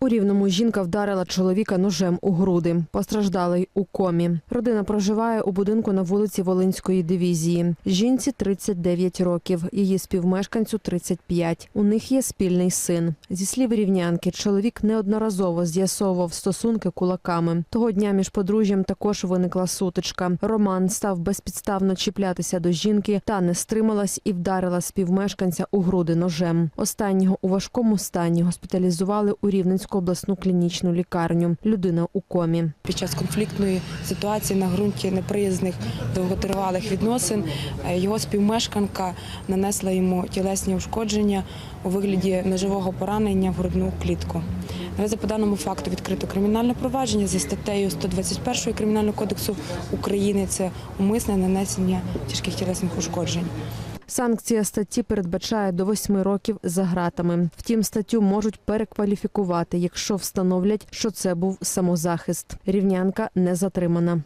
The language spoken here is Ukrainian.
У рівному жінка вдарила чоловіка ножем у груди. Постраждалий у комі. Родина проживає у будинку на вулиці Волинської дивізії. Жінці 39 років, її співмешканцю 35. У них є спільний син. Зі слів рівнянки, чоловік неодноразово з'ясовував стосунки кулаками. Того дня між подружжям також виникла сутичка. Роман став безпідставно чіплятися до жінки та не стрималась і вдарила співмешканця у груди ножем. Останнього у важкому стані госпіталізували у Рівненську обласну клінічну лікарню. Людина у комі. Під час конфліктної ситуації на ґрунті неприязних довготривалих відносин е, його співмешканка нанесла йому тілесні ушкодження у вигляді ножового поранення в грудну клітку. Наразі по даному факту відкрито кримінальне провадження зі статтею 121 Кримінального кодексу України. Це умисне нанесення тяжких тілесних ушкоджень. Санкція статті передбачає до восьми років за гратами. Втім, статтю можуть перекваліфікувати, якщо встановлять, що це був самозахист. Рівнянка не затримана.